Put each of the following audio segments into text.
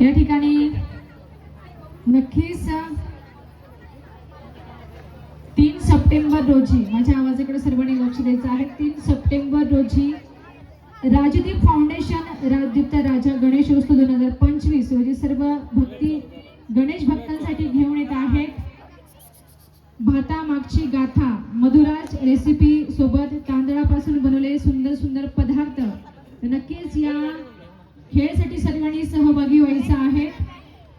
या ठिकाणी नक्कीच तीन सप्टेंबर रोजी माझ्या आवाजाकडे सर्वांनी लक्ष द्यायचं आहे. तीन सप्टेंबर रोजी राजदीप फाउंडेशन राजदीप्त राजा गणेश उत्सव दोन हजार पंचवीस रोजी सर्व भक्ती गणेश भक्तांसाठी घेऊन येत आहेत. भाता मागची गाथा मधुराज रेसिपी सोबत तांदळापासून बनवलेले सुंदर सुंदर पदार्थ. तर नक्कीच या खेळसाठी सर्वांनी सहभागी व्हायचं आहे.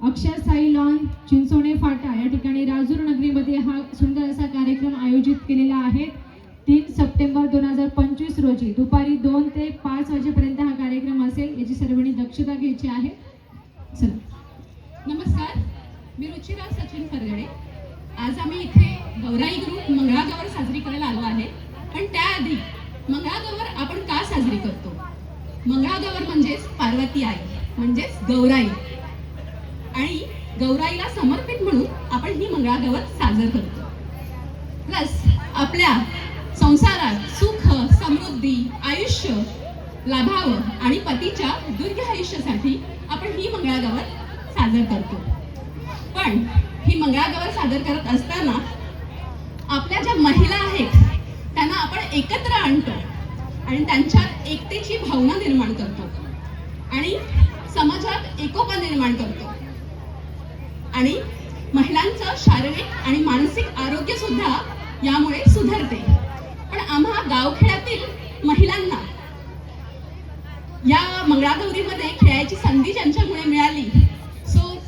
अक्षर साई लॉन चिंचोणे फाटा या ठिकाणी राजूर नगरीमध्ये हा सुंदर असा कार्यक्रम आयोजित केलेला आहे. तीन सप्टेंबर दोन हजार पंचवीस रोजी दुपारी दोन ते पाच वाजेपर्यंत हा कार्यक्रम असेल याची सर्वांनी दक्षता घ्यायची आहे. चला. मी सचिन फरगडे आज आम्ही इथे गौराई ग्रुप मंगळागौर साजरी करायला आलो आहे. पण त्याआधी मंगळागौर आपण का साजरी करतो? मंगळागौर म्हणजेच पार्वती आई म्हणजेच गौराई. आणि गौराईला समर्पित म्हणून आपण ही मंगळागौर साजर करतो. प्लस आपल्या संसारात सुख समृद्धी आयुष्य लाभावं आणि पतीच्या दीर्घ आयुष्यासाठी आपण ही मंगळागौर साजर करतो. पण ही मंगळागौर सादर करत असताना आपल्या ज्या महिला आहेत त्यांना आपण एकत्र आणतो आणि त्यांच्यात एकतेची भावना निर्माण करतो. आणि समाजात एकोपा निर्माण करतो. आणि महिलांचं शारीरिक आणि मानसिक आरोग्य सुद्धा यामुळे सुधारते. पण आम्हा गावखेड्यातील महिलांना या मंगळागौरीमध्ये खेळायची संधी ज्यांच्यामुळे मिळाली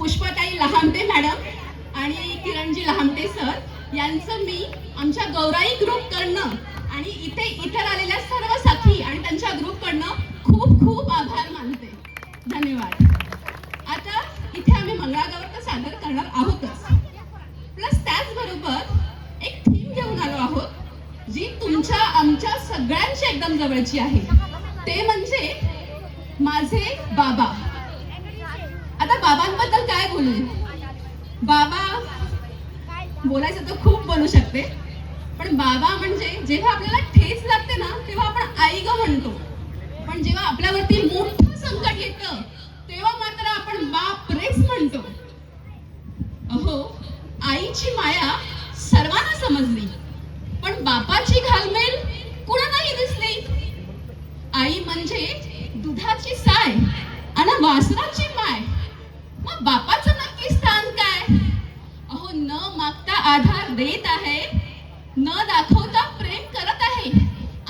पुष्पाताई लहामते मॅडम आणि किरणजी लहामते सर यांचं मी आमच्या गौराई ग्रुपकडनं आणि इथे इतर आलेल्या सर्व सखी आणि त्यांच्या ग्रुपकडनं खूप खूप आभार मानते. धन्यवाद. आता इथे आम्ही मंगळागौर तर सादर करणार आहोतच. प्लस त्याचबरोबर एक थीम घेऊन आलो आहोत जी तुमच्या आमच्या सगळ्यांची एकदम जवळची आहे. ते म्हणजे माझे बाबा आता बाबांबद्दल काय बोलू बाबा बोलायचं तर खूप बोलू शकते पण बाबा म्हणजे जेव्हा आपल्याला ठेच लागते ना तेव्हा आपण आई ग म्हणतो. पण जेव्हा आपल्यावरती मोठं संकट येतं तेव्हा मात्र आपण बाप रेच म्हणतो. अहो आईची माया सर्वांना समजली पण बापाची घालमेल कुणालाही दिसली. आई म्हणजे दुधाची साय आणि वासराची माय. मग बापाचं नक्की स्थान काय? अहो न मागता आधार देत आहे न दाखवता प्रेम करत आहे.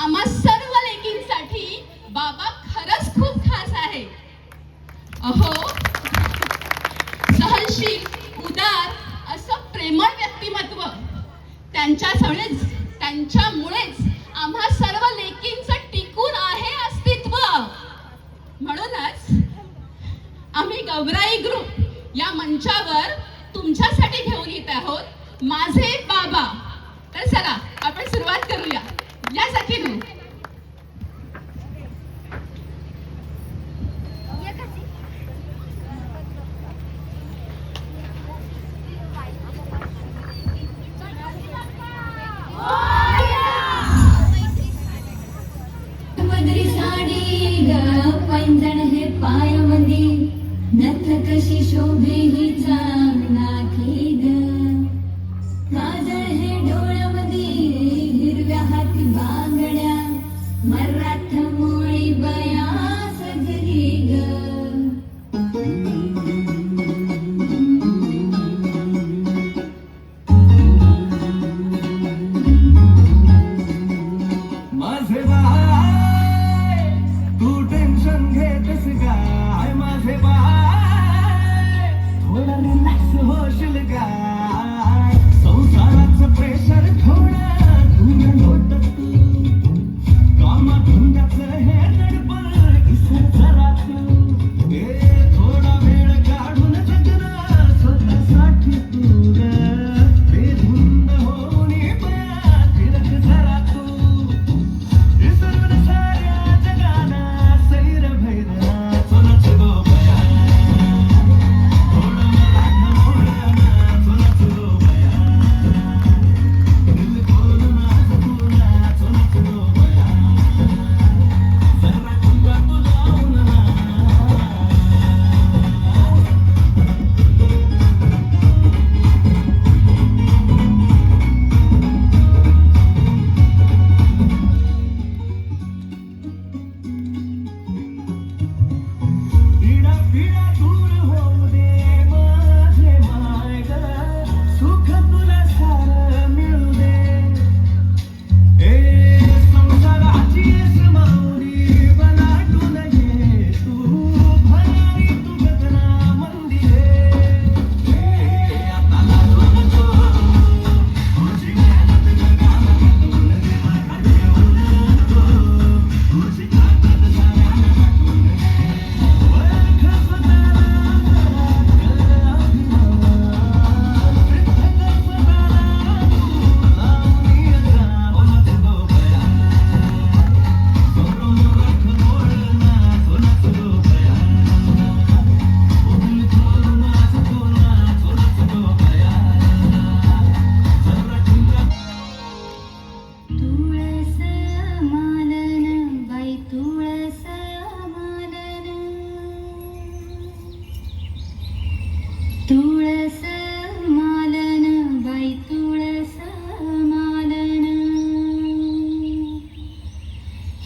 आम्हा सर्व लेकींसाठी बाबा खरंच खूप खास आहे. अहो सहनशील उदार असं प्रेमळ व्यक्तिमत्व त्यांच्यामुळेच त्यांच्यामुळेच आम्हा सर्व लेकींचं टिकून आहे अस्तित्व. म्हणूनच आम्ही गौराई ग्रुप या मंचावर तुमच्यासाठी घेऊन येत आहोत. माझे बाबा show me you.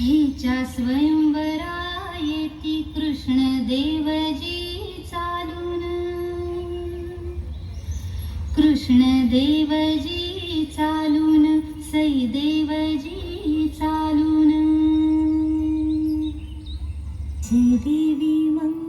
हिच्या स्वयंवरा येती कृष्ण देवजी चालून. कृष्ण देवजी चालून सई देवजी चालून. जय देवी मंग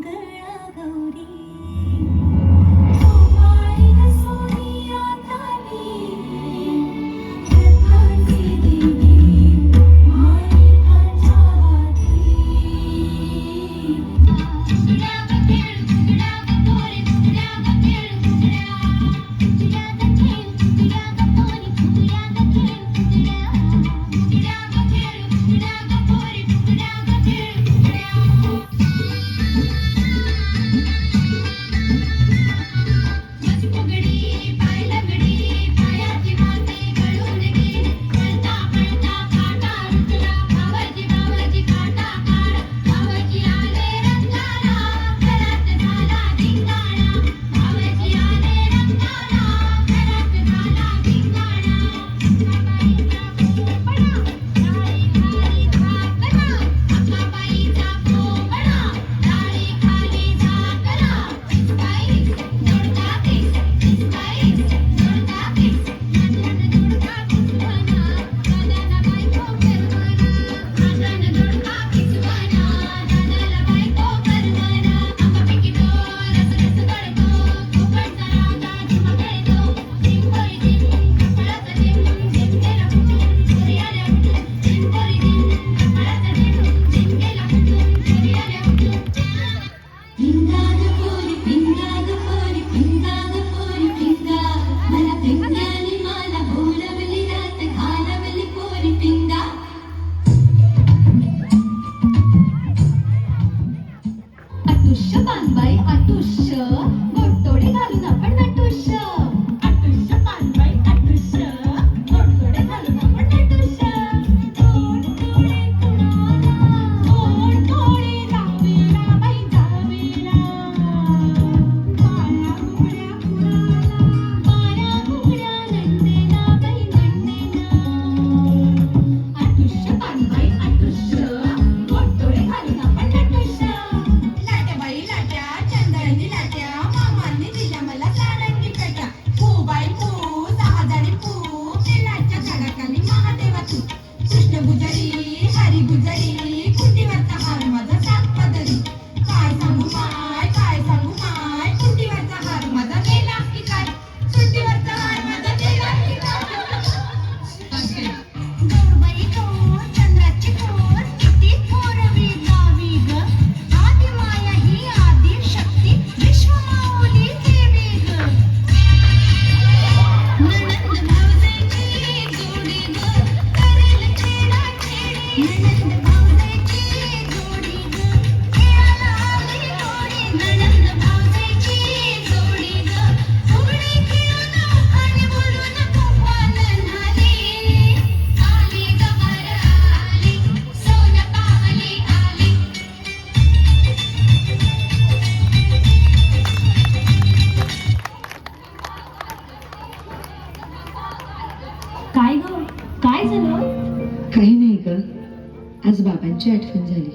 बाबूंची आठवण झाली.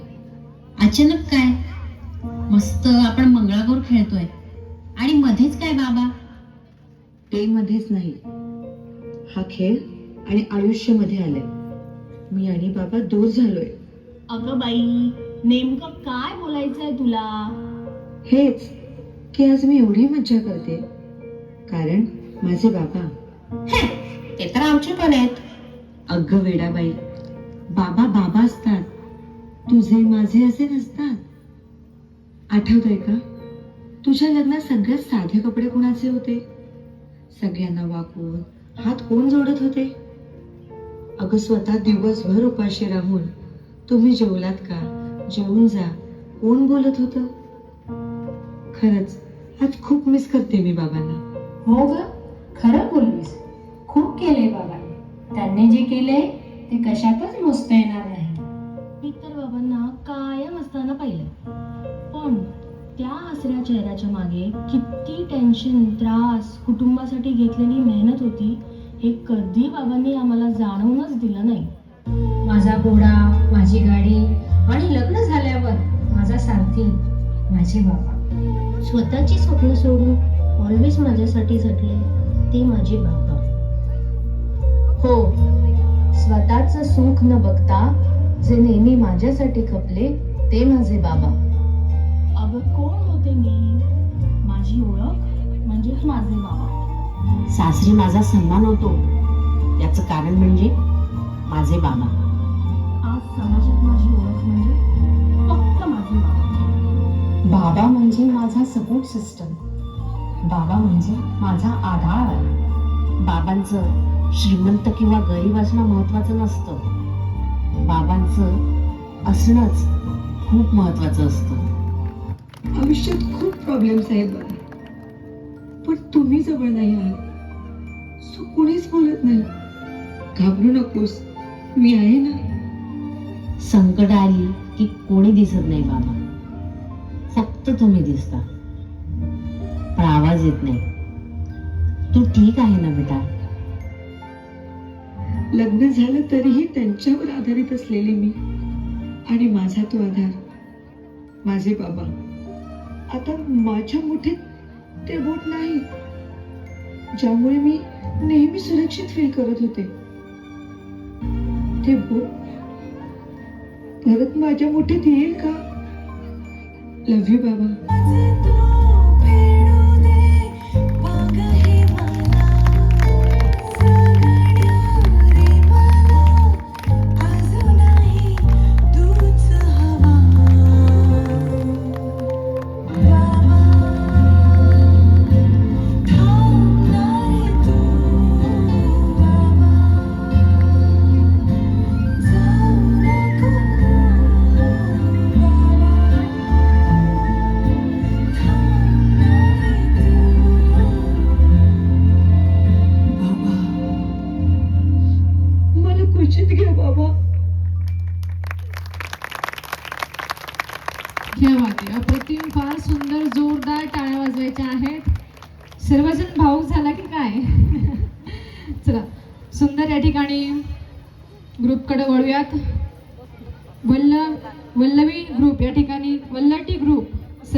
अचानक काय? मस्त आपण मंगळागौर खेळतोय. आणि मध्येच काय बाबा? ते मध्येच नाही. हा खेळ आणि आयुष्यमध्ये आले मी आणि बाबा दूर झालोय. अगं बाई नेमकं काय बोलायचंय तुला? हेच की आज मी एवढी मज्जा करते. कारण माझे बाबा ते तर आमचे पण आहेत. अगं वेडाबाई बाबा बाबा असतात. तुझे माझे असे नसतात. आठवतंय का? तुझ्या लग्नात सगळ्यात साधे कपडे कुणाचे होते? सगळ्यांना वाकून हात कोण जोडत होते? अगं स्वतः दिवसभर उपाशी राहून तुम्ही जेवलात का? जेवून जा. कोण बोलत होत? खरंच आज खूप मिस करते मी बाबांना. हो ग खरं बोललीस. खूप केले बाबांनी. त्यांनी जे केले ते कशातच मोजता येणार नाही. असताना पाहिलं पण त्या हसऱ्या चेहऱ्याच्या मागे किती टेन्शन त्रास कुटुंबासाठी घेतलेली मेहनत होती हे कधी बाबांनी आम्हाला जाणवूनच दिलं नाही. माझा घोडा माझी गाडी आणि लग्न झाल्यावर माझा सारथी माझे बाबा. स्वतःची स्वप्न सोडून ऑलवेज माझ्यासाठी झटले ते माझे बाबा. हो स्वतःच सुख न बघता जे नेहमी माझ्यासाठी खपले ते माझे बाबा. अगं कोण होते मी? माझी ओळख म्हणजेच माझे बाबा. सासरी माझा सन्मान होतो. याचं कारण म्हणजे माझे बाबा. आज समाजात माझी ओळख म्हणजे फक्त माझे बाबा. बाबा म्हणजे माझा सपोर्ट सिस्टम बाबा म्हणजे माझा आधार. बाबांचं श्रीमंत किंवा गरीब असणं महत्वाचं नसतं. बाबांचं असणंच खूप महत्वाचं असतं. आयुष्यात खूप प्रॉब्लेम्स आहेत पण तुम्ही जवळ नाही आहात. सो कुणीच बोलत नाही. घाबरू नकोस. मी आहे ना? संकट आली की कोणी दिसत नाही बाबा. फक्त तुम्ही दिसता. पण आवाज येत नाही. तू ठीक आहे ना बेटा? लग्न झालं तरीही त्यांच्यावर आधारित असलेली मी आणि माझा तो आधार. माझे बाबा. आता माझ्या मुठीत ते बोट नाही ज्यामुळे मी नेहमी सुरक्षित फील करत होते. ते बोट परत माझ्या मुठीत येईल का? लव्ह यू बाबा बाबा.